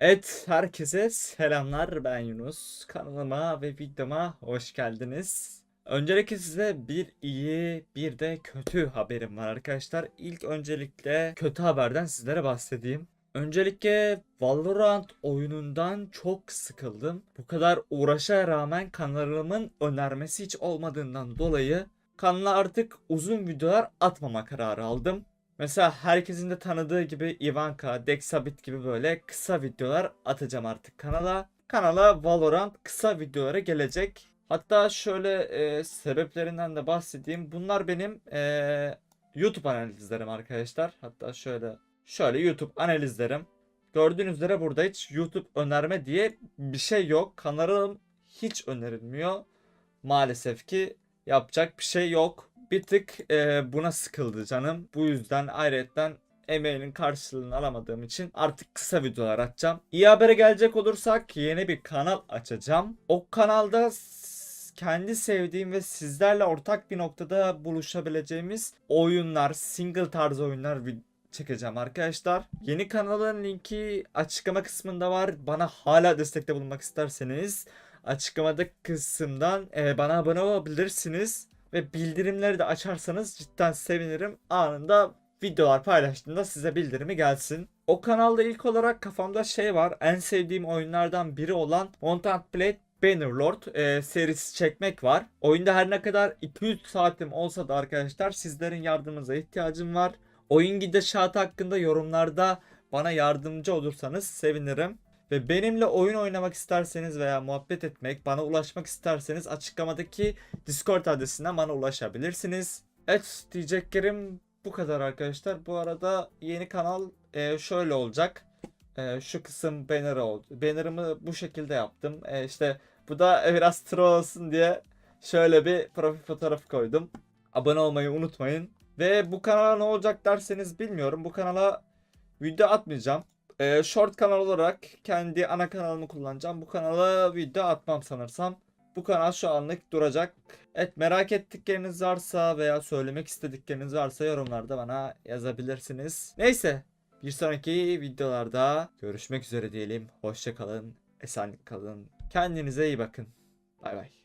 Evet, herkese selamlar. Ben Yunus. Kanalıma ve videoma hoş geldiniz. Öncelikle size bir iyi bir de kötü haberim var arkadaşlar. İlk öncelikle kötü haberden sizlere bahsedeyim. Öncelikle Valorant oyunundan çok sıkıldım. Bu kadar uğraşa rağmen kanalımın önermesi hiç olmadığından dolayı kanala artık uzun videolar atmama kararı aldım. Mesela herkesin de tanıdığı gibi Ivanka, Dexabit gibi böyle kısa videolar atacağım artık kanala. Kanala Valorant kısa videolara gelecek. Hatta şöyle e, sebeplerinden de bahsedeyim. Bunlar benim e, YouTube analizlerim arkadaşlar. Hatta şöyle şöyle YouTube analizlerim. Gördüğünüz üzere burada hiç YouTube önerme diye bir şey yok. Kanalım hiç önerilmiyor. Maalesef ki yapacak bir şey yok. Bir tık e, buna sıkıldı canım. Bu yüzden ayrıyetten emeğinin karşılığını alamadığım için artık kısa videolar atacağım. İyi habere gelecek olursak yeni bir kanal açacağım. O kanalda kendi sevdiğim ve sizlerle ortak bir noktada buluşabileceğimiz oyunlar, single tarz oyunlar çekeceğim arkadaşlar. Yeni kanalın linki açıklama kısmında var. Bana hala destekte bulunmak isterseniz açıklamadaki kısımdan e, bana abone olabilirsiniz ve bildirimleri de açarsanız cidden sevinirim. Anında videolar paylaştığımda size bildirimi gelsin. O kanalda ilk olarak kafamda şey var. En sevdiğim oyunlardan biri olan Mountain Blade Bannerlord e, serisi çekmek var. Oyunda her ne kadar 200 saatim olsa da arkadaşlar sizlerin yardımınıza ihtiyacım var. Oyun gidişatı hakkında yorumlarda bana yardımcı olursanız sevinirim. Ve benimle oyun oynamak isterseniz veya muhabbet etmek, bana ulaşmak isterseniz açıklamadaki Discord adresinden bana ulaşabilirsiniz. Evet diyeceklerim bu kadar arkadaşlar. Bu arada yeni kanal e, şöyle olacak. E, şu kısım banner oldu. Banner'ımı bu şekilde yaptım. E, işte bu da biraz troll olsun diye şöyle bir profil fotoğrafı koydum. Abone olmayı unutmayın. Ve bu kanala ne olacak derseniz bilmiyorum. Bu kanala video atmayacağım. Ee, short kanal olarak kendi ana kanalımı kullanacağım. Bu kanala video atmam sanırsam. Bu kanal şu anlık duracak. Evet merak ettikleriniz varsa veya söylemek istedikleriniz varsa yorumlarda bana yazabilirsiniz. Neyse bir sonraki videolarda görüşmek üzere diyelim. Hoşça kalın, esenlik kalın. Kendinize iyi bakın. Bay bay.